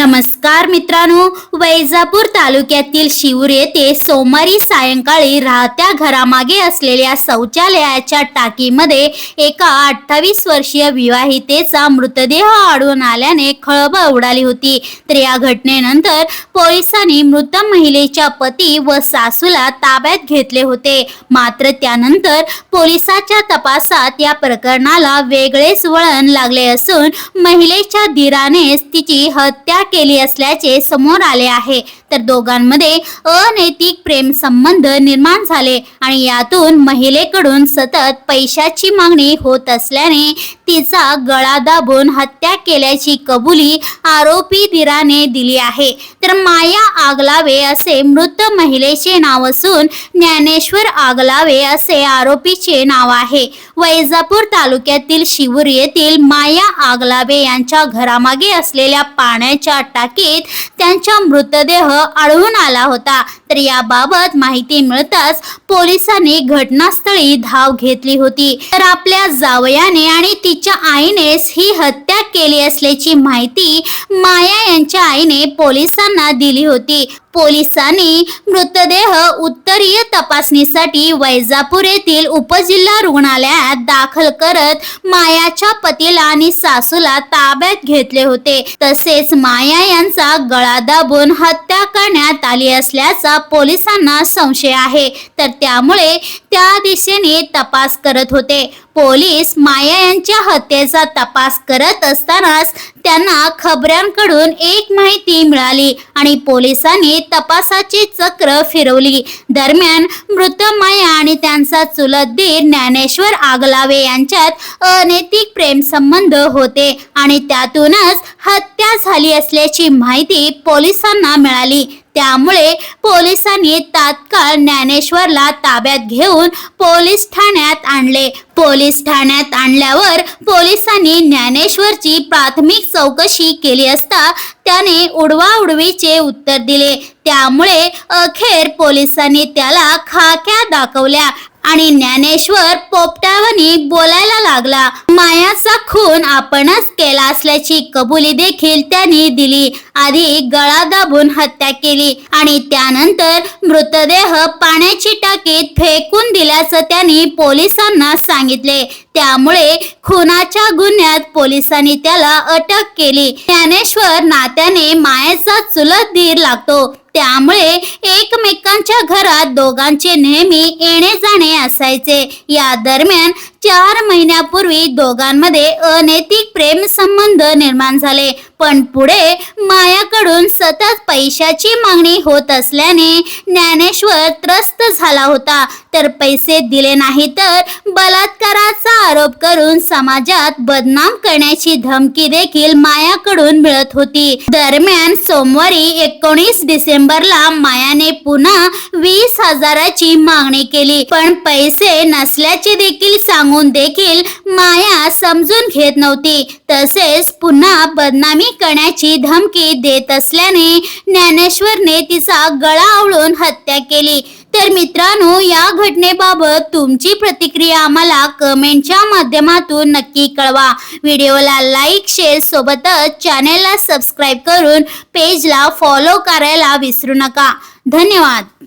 Namaste. मित्रांनो वैजापूर तालुक्यातील शिवूर येथे सोमवारी सायंकाळी राहत्या घरामागे असलेल्या शौचालयाच्या टाकीमध्ये एका अठ्ठावीस वर्षीय विवाहितेचा मृतदेह आढळून आल्याने खळबळ उडाली होती. तर या घटनेनंतर पोलिसांनी मृत महिलेच्या पती व सासूला ताब्यात घेतले होते. मात्र त्यानंतर पोलिसाच्या तपासात या प्रकरणाला वेगळेच वळण लागले असून महिलेच्या धीरानेच तिची हत्या केली असल्याचे असल्याचे समोर आले आहे. तर दोघांमध्ये अनैतिक प्रेम संबंध निर्माण झाले आणि यातून महिलेकडून सतत पैशाची मागणी होत असल्याने तिचा गळा दाबून हत्या केल्याची कबुली आरोपी धीराने दिली आहे. तर माया आगलावे असे मृत महिलेचे नाव असून ज्ञानेश्वर आगलावे असे आरोपीचे नाव आहे. वैजापूर तालुक्यातील शिवूर येथील माया आगलावे यांच्या घरामागे असलेल्या पाण्याच्या टाकीत त्यांचा मृतदेह आढळून आला होता. तर याबाबत माहिती मिळताच पोलिसांनी घटनास्थळी धाव घेतली होती. तर आपल्या जावयाने आणि तिच्या आईनेच ही हत्या केली असल्याची माहिती माया यांच्या आईने पोलिसांना दिली होती. पोलिसांनी मृतदेह उत्तरीय तपासणीसाठी वैजापूर येथील उपजिल्हा रुग्णालयात दाखल करत मायाच्या पतीला आणि सासूला ताब्यात घेतले होते. तसेच माया यांचा गळा दाबून हत्या करण्यात आली असल्याचा पोलिसांना संशय आहे. तर त्यामुळे त्या दिशेने तपास करत होते. पोलीस माया यांच्या हत्येचा तपास करत असतानाच त्यांना खबऱ्यांकडून एक माहिती मिळाली आणि पोलिसांनी तपासाची चक्र फिरवली. दरम्यान मृत माया आणि त्यांचा चुलत दीर ज्ञानेश्वर आगलावे यांच्यात अनैतिक प्रेम संबंध होते आणि त्यातूनच हत्या झाली असल्याची माहिती पोलिसांना मिळाली. त्यामुळे पोलिसांनी तात्काळ ज्ञानेश्वरला ताब्यात घेऊन पोलीस ठाण्यात आणले. पोलीस ठाण्यात आणल्यावर पोलिसांनी ज्ञानेश्वरची प्राथमिक चौकशी केली असता त्याने उडवाउडवीचे उत्तर दिले. त्यामुळे अखेर पोलिसांनी त्याला खाक्या दाखवल्या आणि ज्ञानेश्वर पोपटावनी बोलायला लागला. मायाचा खून आपणच केला असल्याची कबुली देखील त्यांनी दिली. आधी गळा दाबून हत्या केली आणि त्यानंतर मृतदेह पाण्याची टाकीत फेकून दिल्याचं त्यांनी पोलिसांना सांगितले. त्यामुळे खुनाच्या गुन्ह्यात पोलिसांनी त्याला अटक केली. ज्ञानेश्वर नात्याने मायाचा चुलत धीर लागतो. त्यामुळे एकमेकांच्या घरात दोघांचे नेहमी येणे जाणे असायचे. या दरम्यान चार महिन्यापूर्वी दो दोघांमध्ये अनैतिक प्रेम संबंध निर्माण झाले. पण पुढे माया मायाकडून सतत पैशाची मागणी होत असल्याने ज्ञानेश्वर त्रस्त झाला होता. तर पैसे दिले नाही तर बलात्काराचा आरोप करून समाजात बदनाम करण्याची धमकी देखील मायाकडून मिळत होती. दरम्यान सोमवारी एकोणीस डिसेंबरला मायाने पुन्हा वीस हजाराची मागणी केली. पण पैसे नसल्याचे देखील सांगून देखील माया समजून घेत नव्हती. तसेच पुन्हा बदनामी करण्याची धमकी देत असल्याने ज्ञानेश्वरने तिचा गळा आवळून हत्या केली. तर मित्रांनो या घटनेबाबत तुमची प्रतिक्रिया आम्हाला कमेंटच्या माध्यमातून नक्की कळवा. व्हिडिओला लाईक शेअर सोबतच चॅनेलला सबस्क्राईब करून पेजला फॉलो करायला विसरू नका. धन्यवाद.